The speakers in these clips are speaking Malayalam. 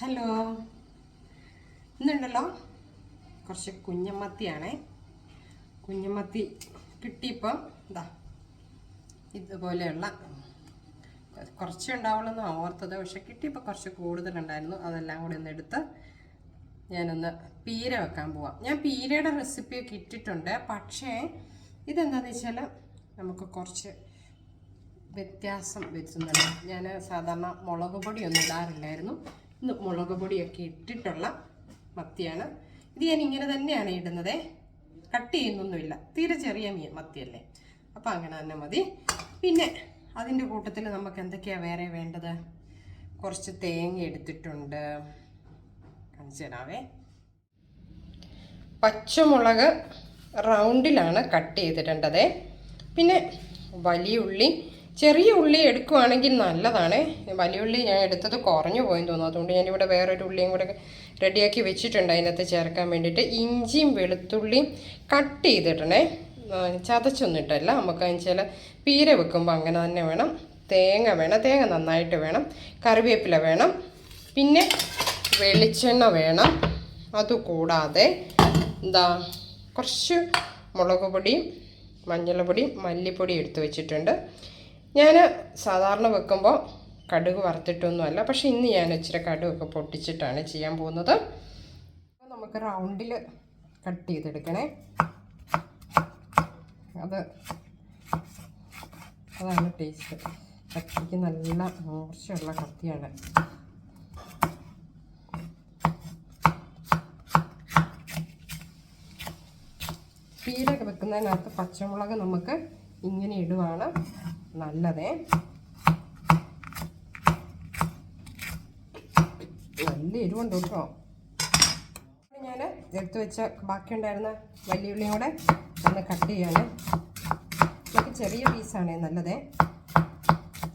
ഹലോ. ഇന്നുണ്ടല്ലോ കുറച്ച് കുഞ്ഞമ്മത്തിയാണേ. കുഞ്ഞമ്മത്തി കിട്ടിയപ്പം ഇതാ ഇതുപോലെയുള്ള കുറച്ച് ഉണ്ടാവുള്ളൂ ഓർത്തത്. പക്ഷെ കിട്ടിയപ്പോൾ കുറച്ച് കൂടുതലുണ്ടായിരുന്നു. അതെല്ലാം കൂടി ഒന്ന് എടുത്ത് ഞാനൊന്ന് പീര വെക്കാൻ പോവാം. ഞാൻ പീരയുടെ റെസിപ്പിയൊക്കെ ഇട്ടിട്ടുണ്ട്. പക്ഷേ ഇതെന്താണെന്ന് വെച്ചാൽ നമുക്ക് കുറച്ച് വ്യത്യാസം വരുത്തുന്നുണ്ട് ഞാൻ സാധാരണ മുളക് പൊടിയൊന്നും ഇടാറില്ലായിരുന്നു. മുളക് പൊടിയൊക്കെ ഇട്ടിട്ടുള്ള മത്തിയാണ്. ഇത് ഞാൻ ഇങ്ങനെ തന്നെയാണ് ഇടുന്നത്. കട്ട് ചെയ്യുന്നൊന്നുമില്ല. തീരെ ചെറിയ മീൻ മത്തിയല്ലേ? അപ്പോൾ അങ്ങനെ തന്നെ മതി. പിന്നെ അതിന്റെ കൂട്ടത്തിൽ നമുക്ക് എന്തൊക്കെയാണ് വേറെ വേണ്ടത്? കുറച്ച് തേങ്ങ എടുത്തിട്ടുണ്ട്. കാണിച്ചു തരാവേ. പച്ചമുളക് റൗണ്ടിലാണ് കട്ട് ചെയ്തിട്ടുണ്ടത്. പിന്നെ വലിയ ഉള്ളി ചെറിയ ഉള്ളി എടുക്കുവാണെങ്കിൽ നല്ലതാണ്. വലിയ ഉള്ളി ഞാൻ എടുത്തത് കുറഞ്ഞു പോയെന്ന് തോന്നുന്നു. അതുകൊണ്ട് ഞാനിവിടെ വേറൊരു ഉള്ളിയും കൂടെ റെഡിയാക്കി വെച്ചിട്ടുണ്ട് അതിനകത്ത് ചേർക്കാൻ വേണ്ടിയിട്ട്. ഇഞ്ചിയും വെളുത്തുള്ളിയും കട്ട് ചെയ്തിട്ടണേ ചതച്ചൊന്നിട്ടല്ല. നമുക്ക് വെച്ചാൽ പീര വെക്കുമ്പോൾ അങ്ങനെ തന്നെ വേണം. തേങ്ങ വേണം. തേങ്ങ നന്നായിട്ട് വേണം. കറിവേപ്പില വേണം. പിന്നെ വെളിച്ചെണ്ണ വേണം. അതുകൂടാതെ എന്താ കുറച്ച് മുളക് പൊടിയും മഞ്ഞൾപ്പൊടിയും മല്ലിപ്പൊടിയും എടുത്ത് വെച്ചിട്ടുണ്ട്. ഞാൻ സാധാരണ വെക്കുമ്പോൾ കടുക് വറുത്തിട്ടൊന്നുമല്ല പക്ഷേ ഇന്ന് ഞാൻ ഇച്ചിരി കടുകൊക്കെ പൊട്ടിച്ചിട്ടാണ് ചെയ്യാൻ പോകുന്നത്. നമുക്ക് റൗണ്ടിൽ കട്ട് ചെയ്തെടുക്കണേ. അത് അതാണ് ടേസ്റ്റ് കത്തിക്ക് നല്ല മൂർച്ചയുള്ള കത്തിയാണ്. പീരൊക്കെ വെക്കുന്നതിനകത്ത് പച്ചമുളക് നമുക്ക് ഇങ്ങനെ ഇടുവാണ്. നല്ലതേ. നല്ല എരിവുണ്ട് കേട്ടോ. ഞാൻ എടുത്തു വെച്ച ബാക്കിയുണ്ടായിരുന്ന വലിയുള്ളിയും കൂടെ ഒന്ന് കട്ട് ചെയ്യാണ്. ഇതൊക്കെ ചെറിയ പീസാണ് നല്ലതേ.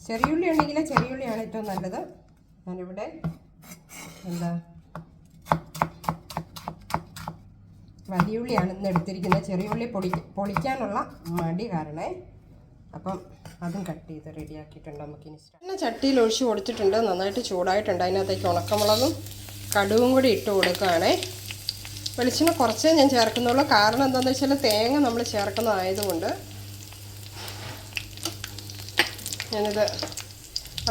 ചെറിയ ഉള്ളി ഉണ്ടെങ്കിൽ ചെറിയ ഉള്ളിയാണ് ഏറ്റവും നല്ലത്. ഞാനിവിടെ എന്താ വലിയുള്ളിയാണ് ഇന്ന് എടുത്തിരിക്കുന്നത്. ചെറിയ ഉള്ളി പൊടി പൊളിക്കാനുള്ള മടി കാരണേ. അപ്പം അതും കട്ട് ചെയ്ത് റെഡിയാക്കിയിട്ടുണ്ട് നമുക്ക് ഇനി പിന്നെ ചട്ടിയിൽ ഒഴിച്ച് കൊടുത്തിട്ടുണ്ട്. നന്നായിട്ട് ചൂടായിട്ടുണ്ട്. അതിനകത്തേക്ക് ഉണക്കമുളകും കടുവും കൂടി ഇട്ട് കൊടുക്കുകയാണേ. വെളിച്ചെണ്ണ കുറച്ചേ ഞാൻ ചേർക്കുന്നുള്ളൂ. കാരണം എന്താണെന്ന് വെച്ചാൽ തേങ്ങ നമ്മൾ ചേർക്കുന്നതായതുകൊണ്ട് ഞാനിത്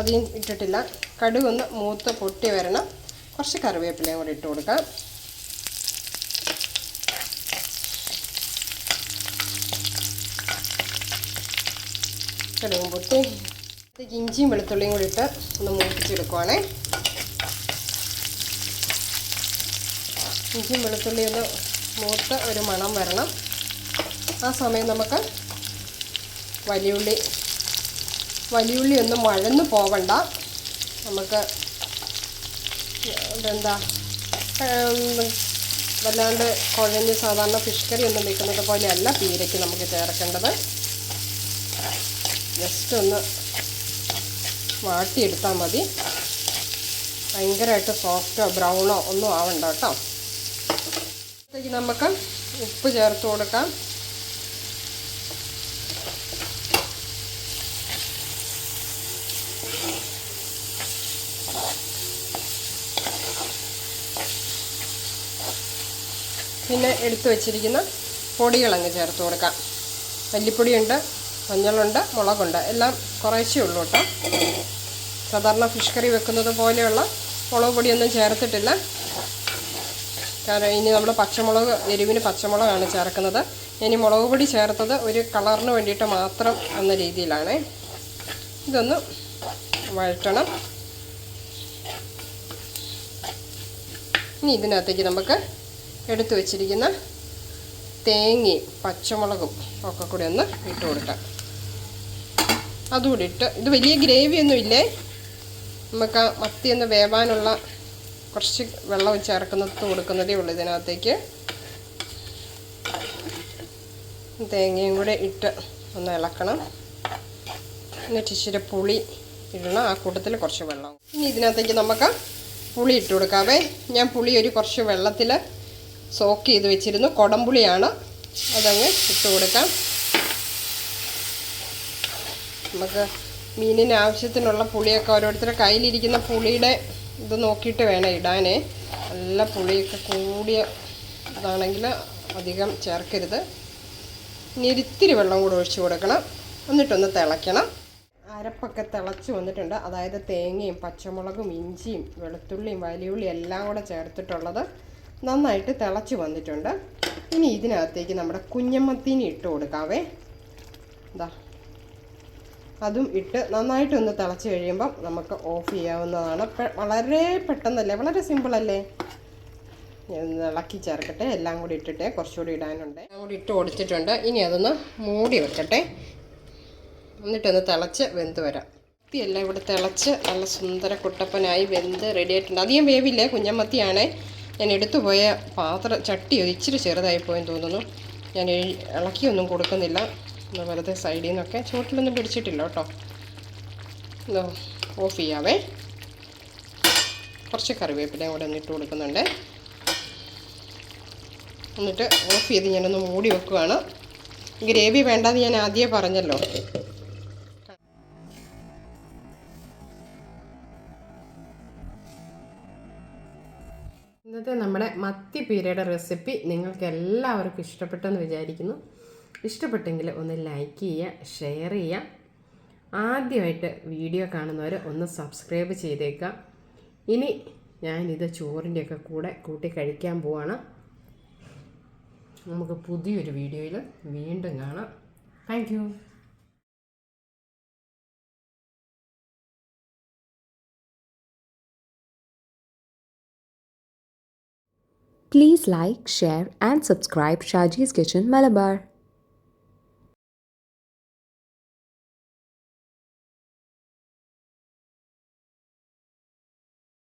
അധികം ഇട്ടിട്ടില്ല. കടുകൊന്ന് മൂത്ത് പൊട്ടി വരണം. കുറച്ച് കറിവേപ്പിലയും കൂടി ഇട്ട് കൊടുക്കാം. കടുകും പൊട്ടി ഇഞ്ചിയും വെളുത്തുള്ളിയും കൂടി ഇട്ട് ഒന്ന് മൂപ്പിച്ചെടുക്കുവാണേ. ഇഞ്ചിയും വെളുത്തുള്ളി ഒന്ന് മൂത്ത് ഒരു മണം വരണം. ആ സമയം നമുക്ക് വലിയുള്ളി വലിയുള്ളി ഒന്നും വഴന്നു പോവണ്ട. നമുക്ക് ഉം, വല്ലാണ്ട് കുഴഞ്ഞ് സാധാരണ ഫിഷ് കറി ഒന്നും വെക്കുന്നത് പോലെയല്ല പീരയ്ക്ക് നമുക്ക് ചേർക്കേണ്ടത്. ജസ്റ്റ് ഒന്ന് വാട്ടിയെടുത്താൽ മതി. ഭയങ്കരമായിട്ട് സോഫ്റ്റോ ബ്രൗണോ ഒന്നും ആവണ്ട കേട്ടോ. അപ്പോഴത്തേക്ക് നമുക്ക് ഉപ്പ് ചേർത്ത് കൊടുക്കാം. പിന്നെ എടുത്തു വച്ചിരിക്കുന്ന പൊടികളങ്ങ് ചേർത്ത് കൊടുക്കാം. മല്ലിപ്പൊടിയുണ്ട് മഞ്ഞളുണ്ട് മുളകുണ്ട്. എല്ലാം കുറേശ്ശേ ഉള്ളൂ കേട്ടോ. സാധാരണ ഫിഷ് കറി വെക്കുന്നത് പോലെയുള്ള മുളക് പൊടിയൊന്നും ചേർത്തിട്ടില്ല. കാരണം ഇനി നമ്മൾ പച്ചമുളക് എരിവിന് പച്ചമുളകാണ് ചേർക്കുന്നത്. ഇനി മുളക് പൊടി ചേർത്തത് ഒരു കളറിന് വേണ്ടിയിട്ട് മാത്രം എന്ന രീതിയിലാണ്. ഇതൊന്ന് വഴറ്റണം. ഇനി ഇതിനകത്തേക്ക് നമുക്ക് എടുത്തു വച്ചിരിക്കുന്ന തേങ്ങയും പച്ചമുളകും ഒക്കെ കൂടി ഒന്ന് ഇട്ട് കൊടുക്കാം. അതുകൂടി ഇട്ട്. ഇത് വലിയ ഗ്രേവി ഒന്നും ഇല്ലേ? നമുക്ക് ആ മത്തി ഒന്ന് വേവാനുള്ള കുറച്ച് വെള്ളം ചേർക്കുന്നത് കൊടുക്കുന്നതേ ഉള്ളൂ ഇതിനകത്തേക്ക്. തേങ്ങയും കൂടെ ഇട്ട് ഒന്ന് ഇളക്കണം. എന്നിട്ട് ഇച്ചിരി പുളി ഇടണം. ആ കൂട്ടത്തിൽ കുറച്ച് വെള്ളം. ഇനി ഇതിനകത്തേക്ക് നമുക്ക് പുളി ഇട്ട് കൊടുക്കാവേ. ഞാൻ പുളി ഒരു കുറച്ച് വെള്ളത്തിൽ സോക്ക് ചെയ്ത് വെച്ചിരുന്നു. കുടംപുളിയാണ്. അതങ്ങ് ഇട്ട് കൊടുക്കാം. നമുക്ക് മീനിന് ആവശ്യത്തിനുള്ള പുളിയൊക്കെ ഓരോരുത്തരുടെ കയ്യിലിരിക്കുന്ന പുളിയുടെ ഇത് നോക്കിയിട്ട് വേണം ഇടാനേ. നല്ല പുളിയൊക്കെ കൂടിയ ഇതാണെങ്കിൽ അധികം ചേർക്കരുത്. ഇനി ഒരിത്തിരി വെള്ളം കൂടെ ഒഴിച്ച് കൊടുക്കണം. എന്നിട്ടൊന്ന് തിളയ്ക്കണം. അരപ്പൊക്കെ തിളച്ച് വന്നിട്ടുണ്ട്. അതായത് തേങ്ങയും പച്ചമുളകും ഇഞ്ചിയും വെളുത്തുള്ളിയും വലിയുള്ളിയും എല്ലാം കൂടെ ചേർത്തിട്ടുള്ളത് നന്നായിട്ട് തിളച്ച് വന്നിട്ടുണ്ട്. ഇനി ഇതിനകത്തേക്ക് നമ്മുടെ കുഞ്ഞമ്മത്തീനി ഇട്ട് കൊടുക്കാവേ. ഇതാ അതും ഇട്ട് നന്നായിട്ടൊന്ന് തിളച്ച് കഴിയുമ്പം നമുക്ക് ഓഫ് ചെയ്യാവുന്നതാണ്. വളരെ പെട്ടെന്നല്ലേ? വളരെ സിമ്പിളല്ലേ? ഇളക്കി ചേർക്കട്ടെ. എല്ലാം കൂടി ഇട്ടിട്ട് കുറച്ചുകൂടി ഇടാനുണ്ട്. എല്ലാം കൂടി ഇട്ട് കൊടുത്തിട്ടുണ്ട് ഇനി അതൊന്ന് മൂടി വെക്കട്ടെ. എന്നിട്ടൊന്ന് തിളച്ച് വെന്ത് വരാം. മത്തിയെല്ലാം ഇവിടെ തിളച്ച് നല്ല സുന്ദര കുട്ടപ്പനായി വെന്ത് റെഡി ആയിട്ടുണ്ട്. അധികം വേവില്ലേ. കുഞ്ഞമ്മത്തിയാണേ. ഞാൻ എടുത്തു പോയ പാത്രം ചട്ടി ഇച്ചിരി ചെറുതായി പോയെന്ന് തോന്നുന്നു. ഞാൻ ഇളക്കിയൊന്നും കൊടുക്കുന്നില്ല. ഒന്ന് വെറുതെ സൈഡിൽ നിന്നൊക്കെ ചുവട്ടിലൊന്നും പിടിച്ചിട്ടില്ല കേട്ടോ. ഇതോ ഓഫ് ചെയ്യാവേ. കുറച്ച് കറിവേപ്പിലയും കൂടെ ഒന്നിട്ട് കൊടുക്കുന്നുണ്ട്. എന്നിട്ട് ഓഫ് ചെയ്ത് ഞാനൊന്ന് മൂടി വെക്കുകയാണ് ഗ്രേവി വേണ്ടെന്ന് ഞാൻ ആദ്യമേ പറഞ്ഞല്ലോ. ഇന്നത്തെ നമ്മുടെ മത്തി പീരയുടെ റെസിപ്പി നിങ്ങൾക്ക് എല്ലാവർക്കും ഇഷ്ടപ്പെട്ടെന്ന് വിചാരിക്കുന്നു. ഇഷ്ടപ്പെട്ടെങ്കിൽ ഒന്ന് ലൈക്ക് ചെയ്യുക ഷെയർ ചെയ്യുക. ആദ്യമായിട്ട് വീഡിയോ കാണുന്നവർ ഒന്ന് സബ്സ്ക്രൈബ് ചെയ്തേക്കാം ഇനി ഞാനിത് ചോറിന്റെയൊക്കെ കൂടെ കൂട്ടി കഴിക്കാൻ പോവാണ്. നമുക്ക് പുതിയൊരു വീഡിയോയിൽ വീണ്ടും കാണാം. Thank Please like, share, and subscribe Shaji's Kitchen Malabar.